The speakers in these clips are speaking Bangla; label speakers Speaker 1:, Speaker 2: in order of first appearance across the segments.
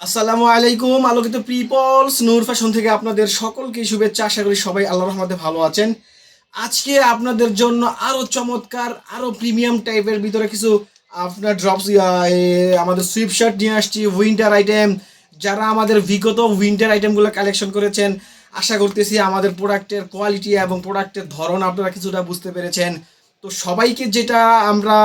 Speaker 1: আসসালামু আলাইকুম, আলোকিত পিপলস, নূর ফ্যাশন থেকে আপনাদের সকলকে শুভেচ্ছা। আশা করি সবাই আল্লাহ রহমতে ভালো আছেন। আজকে আপনাদের জন্য আরও চমৎকার, আরও প্রিমিয়াম টাইপের ভিতরে কিছু আপনার ড্রপস আমাদের সুইপ শার্ট নিয়ে আসছি উইন্টার আইটেম যারা আমাদের বিগত উইন্টার আইটেমগুলো কালেকশন করেছেন, আশা করতেছি আমাদের প্রোডাক্টের কোয়ালিটি এবং প্রোডাক্টের ধরন আপনারা কিছুটা বুঝতে পেরেছেন। তো সবাইকে যেটা আমরা,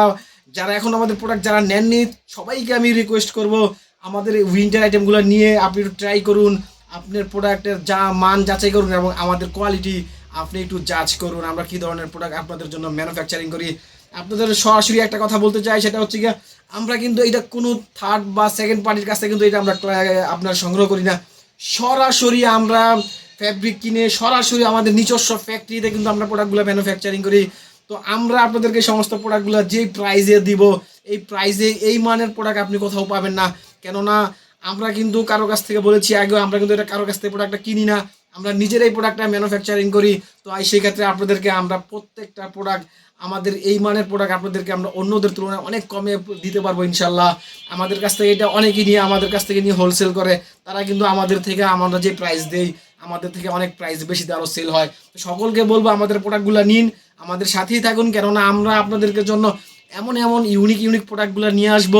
Speaker 1: যারা এখন আমাদের প্রোডাক্ট যারা নেননি, সবাইকে আমি রিকোয়েস্ট করব আমাদের উইন্টার আইটেমগুলো নিয়ে আপনি একটু ট্রাই করুন, আপনার প্রোডাক্টের যা মান যাচাই করুন এবং আমাদের কোয়ালিটি আপনি একটু জাজ করুন, আমরা কী ধরনের প্রোডাক্ট আপনাদের জন্য ম্যানুফ্যাকচারিং করি। আপনাদের সরাসরি একটা কথা বলতে চাই, সেটা হচ্ছে গিয়ে আমরা কিন্তু এটা কোনো থার্ড বা সেকেন্ড পার্টির কাছ থেকে কিন্তু এটা আমরা আপনার সংগ্রহ করি না। সরাসরি আমরা ফ্যাব্রিক কিনে সরাসরি আমাদের নিজস্ব ফ্যাক্টরিতে কিন্তু আমরা প্রোডাক্টগুলো ম্যানুফ্যাকচারিং করি। তো আমরা আপনাদেরকে সমস্ত প্রোডাক্টগুলো যেই প্রাইজে দিব, এই প্রাইজে এই মানের প্রোডাক্ট আপনি কোথাও পাবেন না। কেননা আমরা কিন্তু কারও কাছ থেকে বলেছি, আগেও আমরা কিন্তু এটা কারও কাছ থেকে প্রোডাক্টটা কিনি না আমরা নিজেরাই প্রোডাক্টটা ম্যানুফ্যাকচারিং করি। তো সেই ক্ষেত্রে আপনাদেরকে আমরা প্রত্যেকটা প্রোডাক্ট আমাদের এই মানের প্রোডাক্ট আপনাদেরকে আমরা অন্যদের তুলনায় অনেক কমে দিতে পারব ইনশাল্লাহ। আমাদের কাছ থেকে এটা অনেকেই নিয়ে, আমাদের কাছ থেকে নিয়ে হোলসেল করে। তারা কিন্তু আমাদের থেকে আমরা যে প্রাইস দেই, আমাদের থেকে অনেক প্রাইস বেশি আরও সেল হয়। তো সকলকে বলব, আমাদের প্রোডাক্টগুলো নিন, আমাদের সাথেই থাকুন। কেননা আমরা আপনাদেরকে জন্য এমন এমন ইউনিক ইউনিক প্রোডাক্টগুলো নিয়ে আসব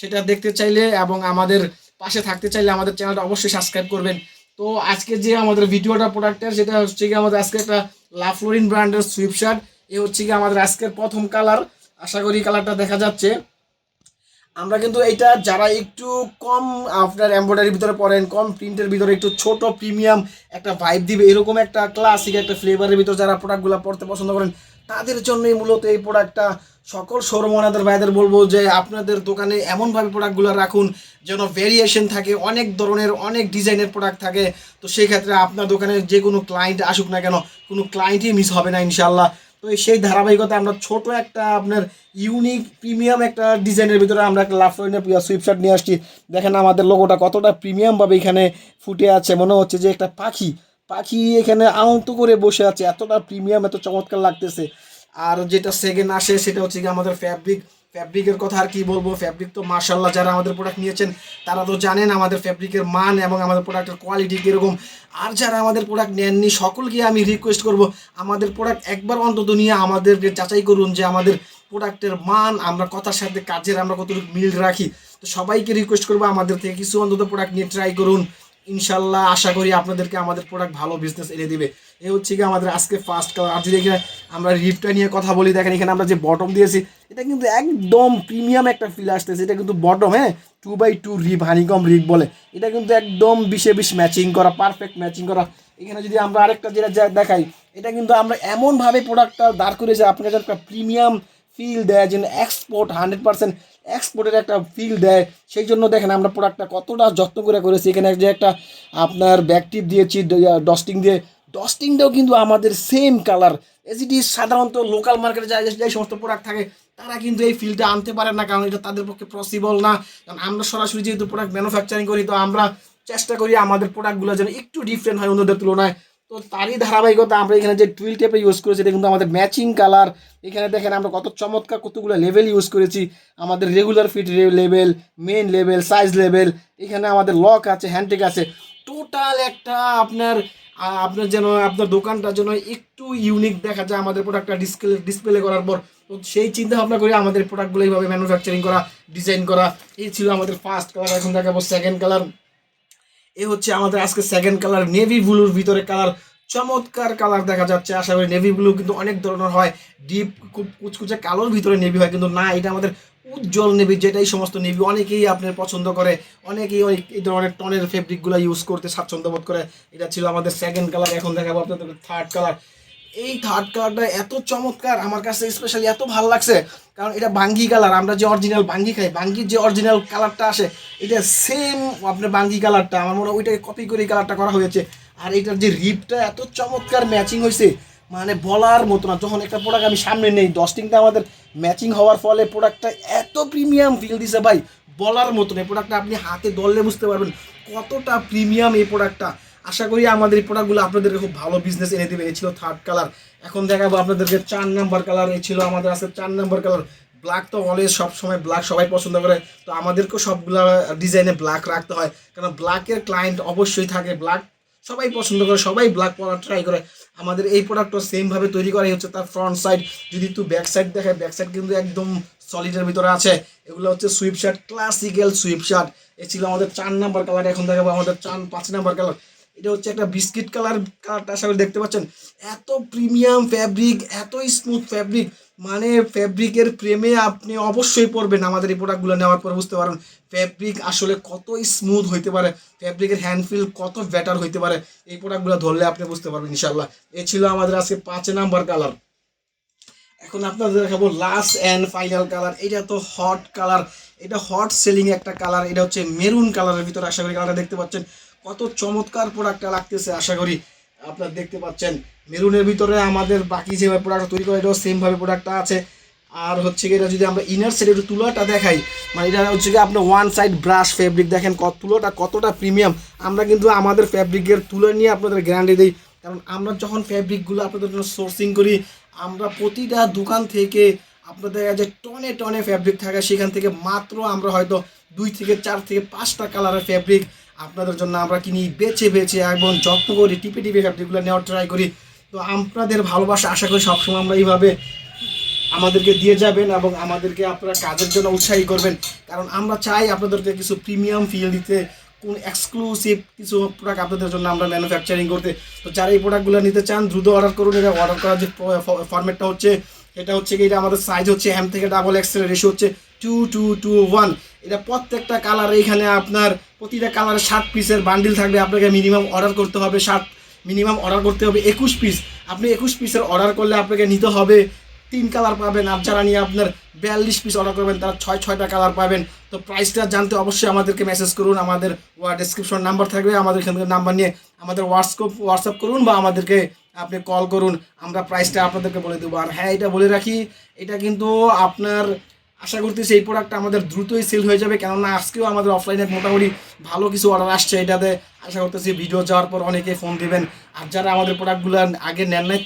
Speaker 1: সেটা দেখতে চাইলে এবং আমাদের পাশে থাকতে চাইলে আমাদের চ্যানেলটা অবশ্যই সাবস্ক্রাইব করবেন। তো আজকে যে আমাদের ভিডিওটা প্রোডাক্টের সেটা হচ্ছে কি আমাদের আজকে একটা লাফলোরিন ব্র্যান্ডের সুইপ শার্ট এ হচ্ছে কি আমাদের আজকের প্রথম কালার আশা করি কালারটা দেখা যাচ্ছে। আমরা কিন্তু এটা যারা একটু কম আপনার এমব্রয়ডারির ভিতরে পড়েন কম প্রিন্টের ভিতরে একটু ছোট প্রিমিয়াম একটা ভাইব দিবে, এরকম একটা ক্লাসিক একটা ফ্লেভারের ভিতরে যারা প্রোডাক্টগুলো পড়তে পছন্দ করেন, তাদের জন্যই মূলত এই প্রোডাক্টটা সকল শোরুমানাদের ভাইদের বলব যে আপনাদের দোকানে এমনভাবে প্রোডাক্টগুলো রাখুন যেন ভেরিয়েশন থাকে, অনেক ধরনের, অনেক ডিজাইনের প্রোডাক্ট থাকে। তো সেই ক্ষেত্রে আপনার দোকানে যে কোনো ক্লায়েন্ট আসুক না কেন, কোনো ক্লায়েন্টই মিস হবে না ইনশাল্লাহ তো সেই ধারাবাহিকতা আমরা ছোট একটা আপনার ইউনিক প্রিমিয়াম একটা ডিজাইনের ভিতরে আমরা একটা লাফলোইনের সুইপশার্ট নিয়ে আসছি। দেখেন আমাদের লোগোটা কতটা প্রিমিয়ামভাবে এখানে ফুটে আছে। মনে হচ্ছে যে একটা পাখি। পাখি এখানে আউন্ত করে বসে আছে। এতটা প্রিমিয়াম এত চমৎকার লাগতেছে। আর যেটা সেকেন্ড আসে, সেটা হচ্ছে কি আমাদের ফ্যাব্রিক ফ্যাব্রিকের কথা আর কি বলব? ফ্যাব্রিক তো মার্শাল্লাহ যারা আমাদের প্রোডাক্ট নিয়েছেন, তারা তো জানেন আমাদের ফ্যাব্রিকের মান এবং আমাদের প্রোডাক্টের কোয়ালিটি কীরকম। আর যারা আমাদের প্রোডাক্ট নেননি, সকলকে আমি রিকোয়েস্ট করব, আমাদের প্রোডাক্ট একবার অন্তত নিয়ে আমাদেরকে যাচাই করুন যে আমাদের প্রোডাক্টের মান, আমরা কথার সাথে কাজের আমরা কতটুকু মিল রাখি। তো সবাইকে রিকোয়েস্ট করব আমাদের থেকে কিছু অন্তত প্রোডাক্ট নিয়ে ট্রাই করুন। ইনশাল্লাহ আশা করি আপনাদেরকে আমাদের প্রোডাক্ট ভালো বিজনেস এনে দিবে। এ হচ্ছে কি আমাদের আজকে ফার্স্ট কালার আর যদি এখানে আমরা রিপটা নিয়ে কথা বলি, দেখেন এখানে আমরা যে বটম দিয়েছি, এটা কিন্তু একদম প্রিমিয়াম একটা ফিল আসতেছে। এটা কিন্তু বটম হ্যাঁ? Two by two rib honeycomb rib বলে। এটা কিন্তু একদম বিশে বিশ ম্যাচিং করা পারফেক্ট ম্যাচিং করা। এখানে যদি আমরা আরেকটা যেটা দেখাই, এটা কিন্তু আমরা এমনভাবে প্রোডাক্টটা দাঁড় করেছি আপনাকে একটা প্রিমিয়াম ফিল দেয়, যেন এক্সপোর্ট হান্ড্রেড পার্সেন্ট এক্সপোর্টের একটা ফিল দেয়। সেই জন্য দেখেন আমরা প্রোডাক্টটা কতটা যত্ন করে করেছি। এখানে যে একটা আপনার ব্যাকটিভ দিয়েছি ডস্টিং দিয়ে। ডস্টিংটাও কিন্তু আমাদের সেম কালার এসিটি সাধারণত লোকাল মার্কেটে যায় যে সমস্ত প্রোডাক্ট থাকে, তারা কিন্তু এই ফিলটা আনতে পারে না, কারণ এটা তাদের পক্ষে পসিবল না। কারণ আমরা সরাসরি যেহেতু প্রোডাক্ট ম্যানুফ্যাকচারিং করি, তো আমরা চেষ্টা করি আমাদের প্রোডাক্টগুলো যেন একটু ডিফারেন্ট হয় অন্যদের তুলনায়। তো তারই ধারাবাহিকতা আমরা এখানে যে টুইল টেপে ইউজ করেছি, এটা কিন্তু আমাদের ম্যাচিং কালার এখানে দেখেন আমরা কত চমৎকার কতগুলো লেভেল ইউজ করেছি। আমাদের regular fit level men level size level এখানে আমাদের লক আছে হ্যান্ডটেক আছে। টোটাল একটা আপনার আপনার যেন, আপনার দোকানটা যেন একটু ইউনিক দেখা যায় আমাদের প্রোডাক্টটা ডিসপ্লে ডিসপ্লে করার পর। তো সেই চিন্তা ভাবনা করে আমাদের প্রোডাক্টগুলো এইভাবে ম্যানুফ্যাকচারিং করা ডিজাইন করা। এই ছিল আমাদের ফার্স্ট কালার এখন দেখাবো সেকেন্ড কালার এ হচ্ছে আমাদের আজকে সেকেন্ড কালার নেভি ব্লুর ভিতরে কালার চমৎকার কালার দেখা যাচ্ছে। আশা করি নেভি ব্লু কিন্তু অনেক ধরনের হয়। ডিপ খুব কুচকুচে কালোর ভিতরে নেভি হয়, কিন্তু না, এটা আমাদের উজ্জ্বল নেভি যেটাই সমস্ত নেভি অনেকেই আপনার পছন্দ করে। অনেকেই ওই এই ধরনের টনের ফেব্রিকগুলো ইউজ করতে স্বাচ্ছন্দ্য বোধ করে। এটা ছিল আমাদের সেকেন্ড কালার এখন দেখাবো আপনাদের থার্ড কালার এই থার্ড কালারটা এত চমৎকার, আমার কাছে স্পেশালি এত ভালো লাগছে। কারণ এটা বাঙ্গি কালার আমরা যে অরিজিনাল বাঙ্গি খাই, বাঙ্গির যে অরিজিনাল কালারটা আসে, এটা সেম আপনার বাঙ্গি কালারটা আমার মনে হয় ওইটাকে কপি করে কালারটা করা হয়েছে। আর এটার যে রিপটা এত চমৎকার ম্যাচিং হয়েছে মানে বলার মতো না। যখন একটা প্রোডাক্ট আমি সামনে নেই ডস্টিংটা আমাদের ম্যাচিং হওয়ার ফলে প্রোডাক্টটা এত প্রিমিয়াম ফিল দিছে ভাই, বলার মতো না। প্রোডাক্টটা আপনি হাতে দললে বুঝতে পারবেন কতটা প্রিমিয়াম এই প্রোডাক্টটা আশা করি আমাদের এই প্রোডাক্টগুলো আপনাদেরকে খুব ভালো বিজনেস এনে দেবে। এই ছিল থার্ড কালার এখন দেখাবো আপনাদেরকে চার নাম্বার কালার এই ছিল আমাদের আছে চার নাম্বার কালার ব্ল্যাক তো অলওয়েজ সবসময় ব্ল্যাক সবাই পছন্দ করে। তো আমাদেরকেও সবগুলো ডিজাইনে ব্ল্যাক রাখতে হয়। কারণ ব্ল্যাকের ক্লায়েন্ট অবশ্যই থাকে। ব্ল্যাক সবাই পছন্দ করে, সবাই ব্ল্যাক পরার ট্রাই করে। আমাদের এই প্রোডাক্টও সেমভাবে তৈরি করাই হচ্ছে তার ফ্রন্ট সাইড যদি একটু ব্যাক সাইড দেখে ব্যাক সাইড কিন্তু একদম সলিডের ভিতরে আছে। এগুলো হচ্ছে sweatshirt classical sweatshirt এ ছিল আমাদের চার নাম্বার কালার এখন দেখাবো আমাদের চার, পাঁচ নাম্বার কালার এটা হচ্ছে একটা বিস্কিট কালার কালারটা আশা করি দেখতে পাচ্ছেন। এত প্রিমিয়াম ফ্যাব্রিক, এত স্মুথ ফ্যাব্রিক মানে ফ্যাব্রিকের প্রেমে আপনি অবশ্যই পড়বেন আমাদের এই প্রোডাক্টগুলো নেওয়ার পর, বুঝতে পারেন। ফ্যাব্রিক আসলে কত স্মুথ হইতে পারে, ফ্যাব্রিকের হ্যান্ডফিল কত বেটার হইতে পারে, এই প্রোডাক্টগুলো ধরলে আপনি বুঝতে পারবেন ইনশাল্লাহ এ ছিল আমাদের আজকে পাঁচ নাম্বার কালার এখন আপনাদের দেখাবো লাস্ট অ্যান্ড ফাইনাল কালার এটা তো হট কালার এটা হট সেলিং একটা কালার এটা হচ্ছে মেরুন কালারের ভিতরে, আশা করি কালারটা দেখতে পাচ্ছেন। কত চমৎকার প্রোডাক্টটা লাগতেছে, আশা করি আপনারা দেখতে পাচ্ছেন। মেরুনের ভিতরে আমাদের বাকি যে প্রোডাক্ট তৈরি করে, এটাও সেমভাবে প্রোডাক্টটা আছে। আর হচ্ছে কি, এটা যদি আমরা ইনার সাইড একটু তুলাটা দেখাই মানে এটা হচ্ছে কি আপনার ওয়ান সাইড ব্রাশ ফেব্রিক দেখেন, কত তুলোটা, কতটা প্রিমিয়াম আমরা কিন্তু আমাদের ফ্যাব্রিকের তুলো নিয়ে আপনাদের গ্যারান্টি দিই। কারণ আমরা যখন ফ্যাব্রিকগুলো আপনাদের জন্য সোর্সিং করি, আমরা প্রতিটা দোকান থেকে আপনাদের যে টনে টনে ফ্যাব্রিক থাকে। সেখান থেকে মাত্র আমরা হয়তো দুই থেকে চার থেকে পাঁচটা কালারের ফ্যাব্রিক আপনাদের জন্য আমরা কিনি বেছে বেছে এবং যত্ন করি টিপে টিপে ফ্যাব্রিকগুলো নেওয়ার ট্রাই করি। তো আপনাদের ভালোবাসা আশা করি সবসময় আমরা এইভাবে আমাদেরকে দিয়ে যাবেন এবং আমাদেরকে আপনারা কাজের জন্য উৎসাহী করবেন। কারণ আমরা চাই আপনাদেরকে কিছু প্রিমিয়াম ফিল দিতে, কোন এক্সক্লুসিভ কিছু প্রোডাক্ট আপনাদের জন্য আমরা ম্যানুফ্যাকচারিং করতে। তো যারা এই প্রোডাক্টগুলো নিতে চান, দ্রুত অর্ডার করুন। এটা অর্ডার করার যে ফরম্যাটটা হচ্ছে, এটা হচ্ছে কি, এটা আমাদের সাইজ হচ্ছে এম থেকে ডাবল এক্সেল রেশিও হচ্ছে টু টু টু ওয়ান এটা প্রত্যেকটা কালার এইখানে আপনার প্রতিটা কালারে ষাট পিসের বান্ডিল থাকবে। আপনাকে মিনিমাম অর্ডার করতে হবে ষাট মিনিমাম অর্ডার করতে হবে একুশ পিস আপনি একুশ পিসের অর্ডার করলে আপনাকে নিতে হবে তিন কালার পাবেন। আর যারা নিয়ে আপনার বিয়াল্লিশ পিস অর্ডার করবেন, তারা ছয়, ছয়টা কালার পাবেন। তো প্রাইসটা জানতে অবশ্যই আমাদেরকে মেসেজ করুন। আমাদের ডিসক্রিপশন নাম্বার থাকবে। আমাদের এখান থেকে নাম্বার নিয়ে আমাদের হোয়াটসঅ্যাপ হোয়াটসঅ্যাপ করুন বা আমাদেরকে আপনি কল করুন। আমরা প্রাইসটা আপনাদেরকে বলে দেবো। আর হ্যাঁ এটা বলে রাখি, এটা কিন্তু আপনার আশা করতেছি এই প্রোডাক্টটা আমাদের দ্রুতই সেল হয়ে যাবে। কেননা আজকেও আমাদের অফলাইনে মোটামুটি ভালো কিছু অর্ডার আসছে এটাতে। আশা করতেছি ভিডিও যাওয়ার পর অনেকে ফোন দেবেন। আর যারা আমাদের প্রোডাক্টগুলো আগে নেন নাই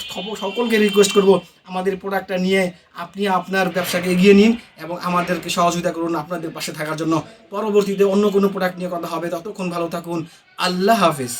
Speaker 1: সকলকে রিকোয়েস্ট করব আমাদের প্রোডাক্টটা নিয়ে আপনি আপনার ব্যবসাকে এগিয়ে নিন এবং আমাদেরকে সহযোগিতা করুন আপনাদের পাশে থাকার জন্য। পরবর্তীতে অন্য কোনো প্রোডাক্ট নিয়ে কথা হবে। ততক্ষণ ভালো থাকুন। আল্লাহ হাফিজ।